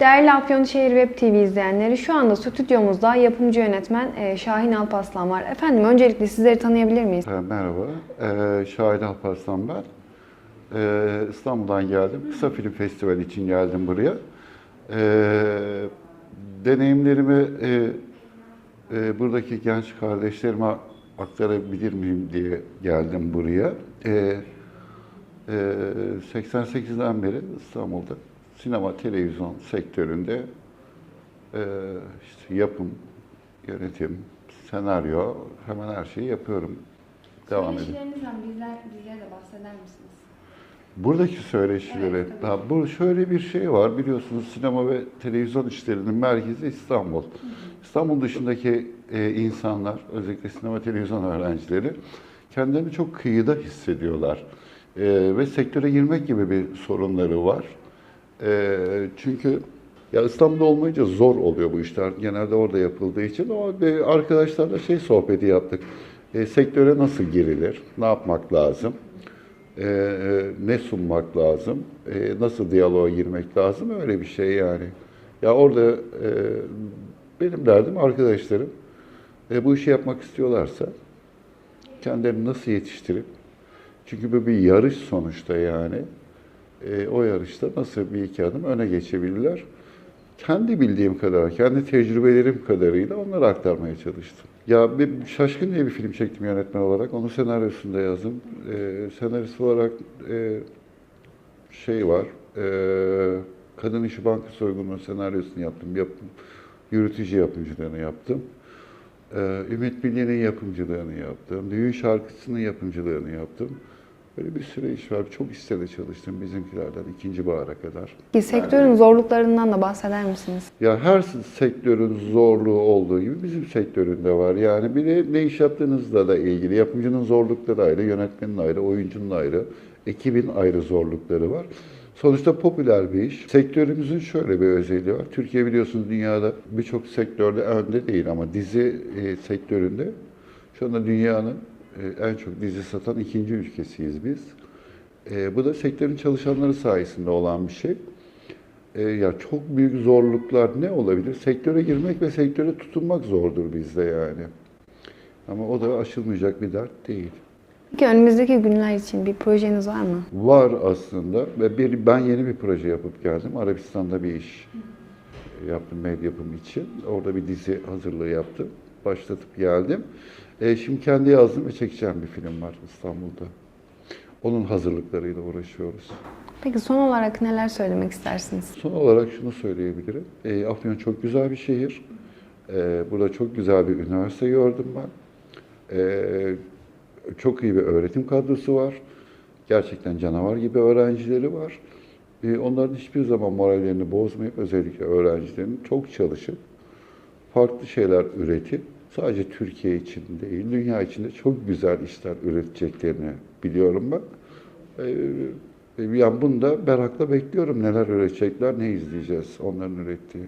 Değerli Afyonşehir Web TV izleyenleri şu anda stüdyomuzda yapımcı yönetmen e, Şahin Alpaslan var. Efendim öncelikle sizleri tanıyabilir miyiz? E, Merhaba, e, Şahin Alparslan ben. İstanbul'dan geldim. Kısa Film Festivali için geldim buraya. Deneyimlerimi buradaki genç kardeşlerime aktarabilir miyim diye geldim buraya. E, e, 88'den beri İstanbul'da sinema, televizyon sektöründe e, işte yapım, yönetim, senaryo, hemen her şeyi yapıyorum. Devam edin. Söyleşilerinizden bizler, bizlere de bahseder misiniz? Buradaki söyleşileri, Evet, tabii. ha, bu şöyle bir şey var biliyorsunuz sinema ve televizyon işlerinin merkezi İstanbul. İstanbul dışındaki e, insanlar, özellikle sinema televizyon öğrencileri kendilerini çok kıyıda hissediyorlar. E, ve sektöre girmek gibi bir sorunları var. E, çünkü ya İstanbul'da olmayınca zor oluyor bu işler. Genelde orada yapıldığı için ama bir arkadaşlarla şey sohbeti yaptık. E, sektöre nasıl girilir? Ne yapmak lazım? Ee, ne sunmak lazım, ee, nasıl diyaloğa girmek lazım öyle bir şey yani. Ya orada e, benim derdim arkadaşlarım e, bu işi yapmak istiyorlarsa kendilerini nasıl yetiştirip çünkü bu bir yarış sonuçta yani E, o yarışta nasıl bir iki adım öne geçebilirler. Kendi bildiğim kadar, kendi tecrübelerim kadarıyla onları aktarmaya çalıştım. Ya bir Şaşkın diye bir film çektim yönetmen olarak. Onun senaryosunu da yazdım. Ee, senarist olarak e, şey var. E, Kadın İşi Banka Soygunu'nun senaryosunu yaptım. yaptım. Yürütücü yapımcılığını yaptım. Ee, Ümit Bilge'nin yapımcılığını yaptım. Düğün şarkısının yapımcılığını yaptım. Böyle bir sürü iş var. Çok istede çalıştım bizimkilerden ikinci bahara kadar. Ki sektörün zorluklarından da bahseder misiniz? Ya her sektörün zorluğu olduğu gibi bizim sektöründe var. Yani bir de ne iş yaptığınızla da ilgili. Yapımcının zorlukları ayrı, yönetmenin ayrı, oyuncunun ayrı, ekibin ayrı zorlukları var. Sonuçta popüler bir iş. Sektörümüzün şöyle bir özelliği var. Türkiye biliyorsunuz dünyada birçok sektörde önde değil ama dizi e, sektöründe şu anda dünyanın e, en çok dizi satan ikinci ülkesiyiz biz. E, bu da sektörün çalışanları sayesinde olan bir şey. E, ya çok büyük zorluklar ne olabilir? Sektöre girmek ve sektöre tutunmak zordur bizde yani. Ama o da aşılmayacak bir dert değil. Peki önümüzdeki günler için bir projeniz var mı? Var aslında ve bir, ben yeni bir proje yapıp geldim. Arabistan'da bir iş yaptım medya yapımı için. Orada bir dizi hazırlığı yaptım. Başlatıp geldim. E, şimdi kendi yazdım ve çekeceğim bir film var İstanbul'da. Onun hazırlıklarıyla uğraşıyoruz. Peki son olarak neler söylemek istersiniz? Son olarak şunu söyleyebilirim. E, Afyon çok güzel bir şehir. E, burada çok güzel bir üniversite gördüm ben. E, çok iyi bir öğretim kadrosu var. Gerçekten canavar gibi öğrencileri var. E, onların hiçbir zaman morallerini bozmayıp özellikle öğrencilerin çok çalışıp farklı şeyler üretip sadece Türkiye için değil, dünya içinde çok güzel işler üreteceklerini biliyorum ben. E, yani bunu da merakla bekliyorum. Neler üretecekler, ne izleyeceğiz onların ürettiği.